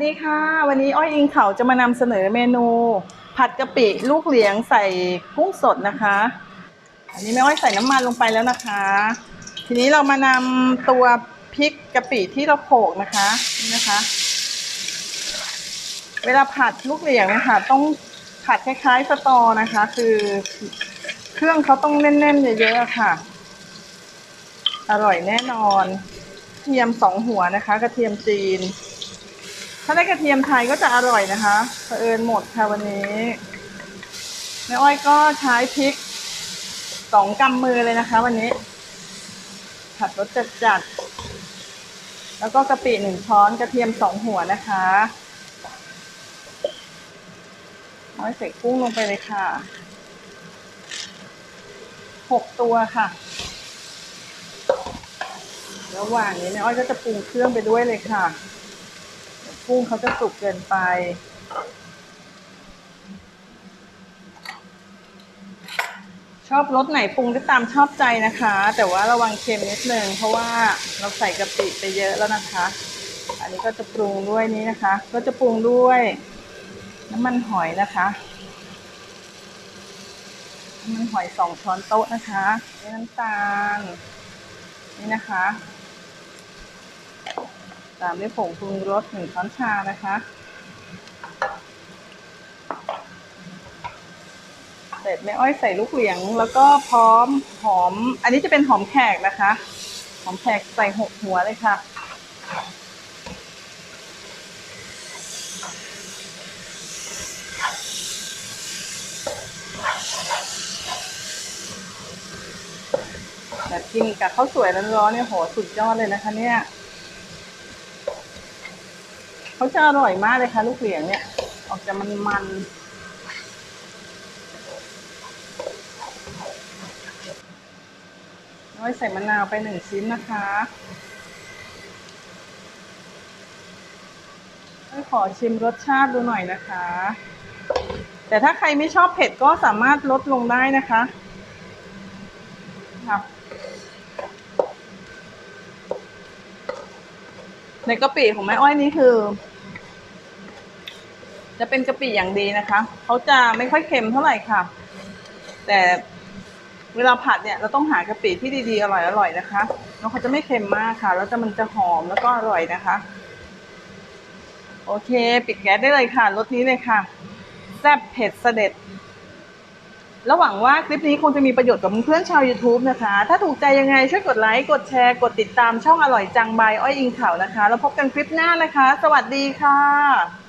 สวัสดีค่ะ วันนี้อ้อยอิงเขาจะมานำเสนอเมนู ผัดกะปิลูกเหลียงใส่กุ้งสดนะคะ อันนี้แม่อ้อยใส่น้ำมันลงไปแล้วนะคะ ทีนี้เรามานำตัวพริกกะปิที่เราโขกนะคะนี่นะคะ เวลาผัดลูกเหลียงนะคะต้องผัดคล้ายๆสตอนะคะ คือเครื่องเขาต้องแน่นๆเยอะๆค่ะ อร่อยแน่นอนกระเทียมสองหัวนะคะ กระเทียมจีน ถ้าได้กระเทียมไทยก็จะอร่อยนะคะเผอิญหมดค่ะวันนี้แม่อ้อยก็ใช้พริกสองกำมือเลยนะคะ วันนี้ ผัดรสจัดจัดๆแล้วก็กะปิหนึ่งช้อนกระเทียมสองหัวนะคะอ้อยใส่กุ้งลงไปเลยค่ะหกตัวค่ะ ระหว่างนี้แม่อ้อยก็จะปรุงเครื่องไปด้วยเลยค่ะ กุ้งเขาจะสุกเกินไป ชอบรสไหนปรุงได้ตามชอบใจนะคะ แต่ว่าระวังเค็มนิดนึงเพราะว่าเราใส่กะปิไปเยอะแล้วนะคะ อันนี้ก็จะปรุงด้วยนี้นะคะ ก็จะปรุงด้วยน้ำมันหอยนะคะน้ำมันหอยสองช้อนโต๊ะนะคะน้ำตาลนี่นะคะ ตามด้วยผงปรุงรสหนึ่งช้อนชานะคะ เสร็จแม่อ้อยใส่ลูกเหลียงแล้วก็พร้อมหอม อันนี้จะเป็นหอมแขกนะคะ หอมแขกใส่หกหัวเลยค่ะแบบกินกับข้าวสวยร้อนๆเนี่ยโหสุดยอดเลยนะคะเนี่ย เขาจะอร่อยมากเลยค่ะ ลูกเหลียงเนี่ย ออกจะมันมันน้อยใส่มะนาวไปหนึ่งชิ้นนะคะขอชิมรสชาติดูหน่อยนะคะ แต่ถ้าใครไม่ชอบเผ็ดก็สามารถลดลงได้นะคะค่ะ ในกะปิของแม่อ้อยนี่คือ จะเป็นกะปิอย่างดีนะคะเขาจะไม่ค่อยเค็มเท่าไหร่ค่ะ แต่เวลาผัดเนี่ยเราต้องหากะปิที่ดีๆอร่อยๆนะคะแล้วเขาจะไม่เค็มมากค่ะ แล้วจะมันจะหอมแล้วก็อร่อยนะคะ โอเค ปิดแก๊สได้เลยค่ะรสนี้เลยค่ะแซ่บเผ็ดเสด็จ ระหวังว่าคลิปนี้คงจะมีประโยชน์กับเพื่อนชาว YouTube นะคะ ถ้าถูกใจยังไงช่วยกดไลค์ กดแชร์ กดติดตามช่องอร่อยจังบายอ้อยอิงเขานะคะ แล้วพบกันคลิปหน้านะคะ สวัสดีค่ะ